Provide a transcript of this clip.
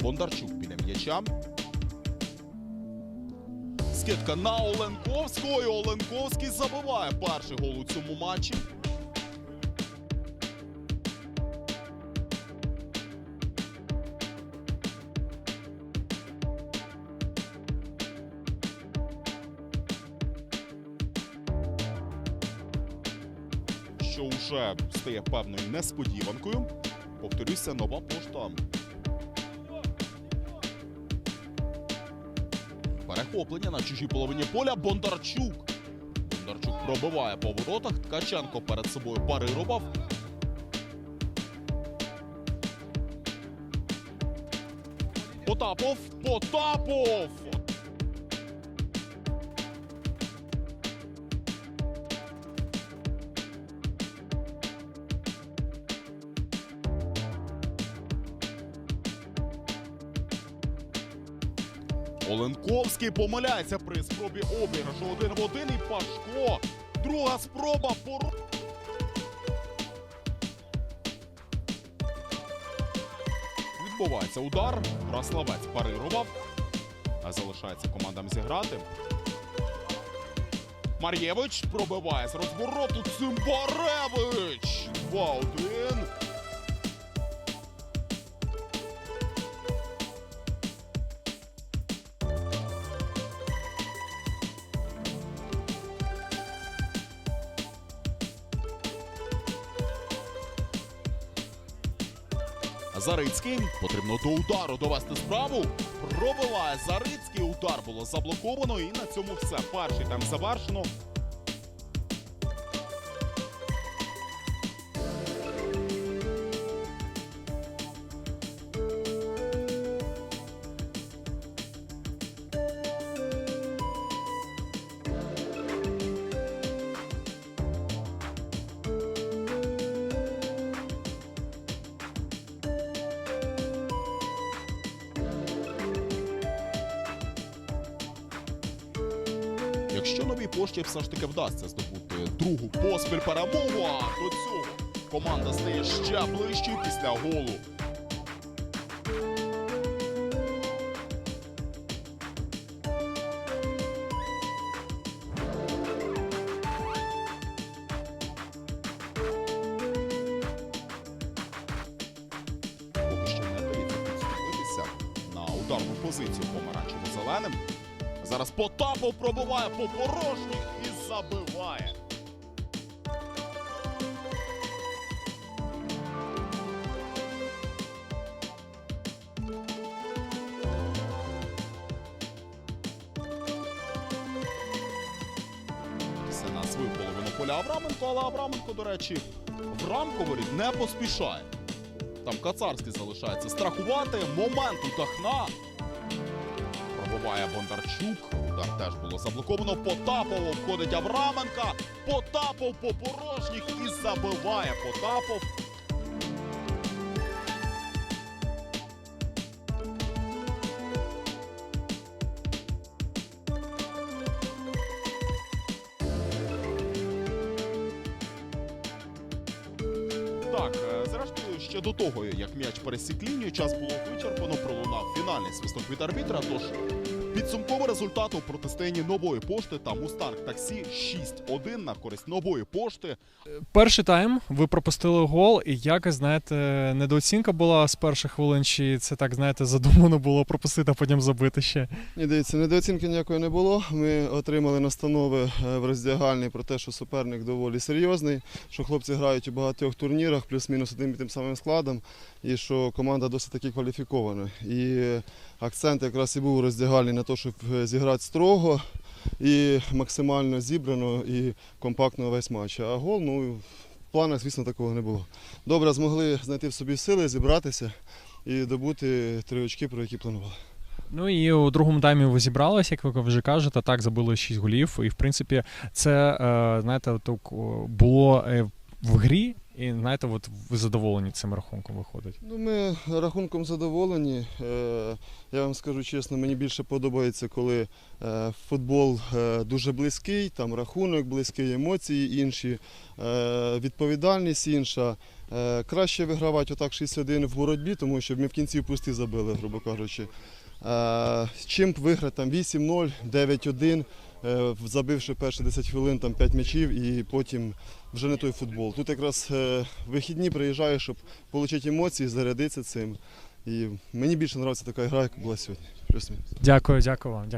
Бондарчук біля м'яча. Скидка на Оленковського. і Оленковський забиває перший гол у цьому матчі. Що вже стає певною несподіванкою. Повторюся, нова пошта Перехоплення на чужій половині поля. Бондарчук. Бондарчук пробиває по воротах. Ткаченко перед собою парирував. Потапов. Потапов. Оленковський помиляється при спробі обіграшу один в один і Пашко. Друга спроба пору. Відбувається удар. Браславець парирував. А залишається командам зіграти. Мар'євич пробиває з розвороту. Цимбаревич! 2-1. Зарицький потрібно до удару довести справу. Пробиває Зарицький. Удар було заблоковано. І на цьому все. Перший тайм завершено. Якщо новій пошті все ж таки вдасться здобути другу поспіль перемогу, а до цього команда стає ще ближчою після голу. Поки на ударну позицію помаранчево-зеленим. Зараз Потапов пробиває по порожніх і забиває. Це на свою половину поля Авраменко, але Авраменко, до речі, в рамку воріт не поспішає. Там Кацарський залишається страхувати. Момент у Дахна. Пробиває Бондарчук. Удар теж було заблоковано. Потапов входить Авраменка. Потапов по порожніх і забиває Потапов. Так, е, зрештою, ще до того, як м'яч пересік лінію, час було вичерпано, пролунав фінальний свисток від арбітра. Тож підсумковий результат у протистоянні нової пошти та Мустанг таксі 6-1 на користь нової пошти. Перший тайм ви пропустили гол, і якось, знаєте, недооцінка була з перших хвилин, чи це так, знаєте, задумано було пропустити, а потім забити ще. Ні, дивіться, недооцінки ніякої не було. Ми отримали настанови е, в роздягальні про те, що суперник доволі серйозний, що хлопці грають у багатьох турнірах, плюс-мінус одним і тим самим складом, і що команда досить таки кваліфікована. І акцент якраз і був у роздягальні на те, щоб е, зіграти строго, і максимально зібрано і компактно весь матч. А гол, ну, в планах, звісно, такого не було. Добре, змогли знайти в собі сили, зібратися і добути три очки, про які планували. Ну і у другому таймі ви зібралися, як ви вже кажете, так забили 6 голів. І в принципі, це е, знаєте, так, було е, в грі, і знаєте, от ви задоволені цим рахунком виходить. Ну, ми рахунком задоволені. Е, Я вам скажу чесно, мені більше подобається, коли е, футбол е, дуже близький, там рахунок близький, емоції інші, відповідальність інша. Краще вигравати отак 6-1 в боротьбі, тому що ми в кінці пусти забили, грубо кажучи. Е, Чим б виграти там 8-0, 9-1, е, забивши перші 10 хвилин там 5 м'ячів і потім вже не той футбол. Тут якраз е, вихідні приїжджаю, щоб отримати емоції, зарядитися цим. І мені більше подобається така гра, яка була сьогодні. Плюс-мінус. Дякую, дякую вам. Дякую.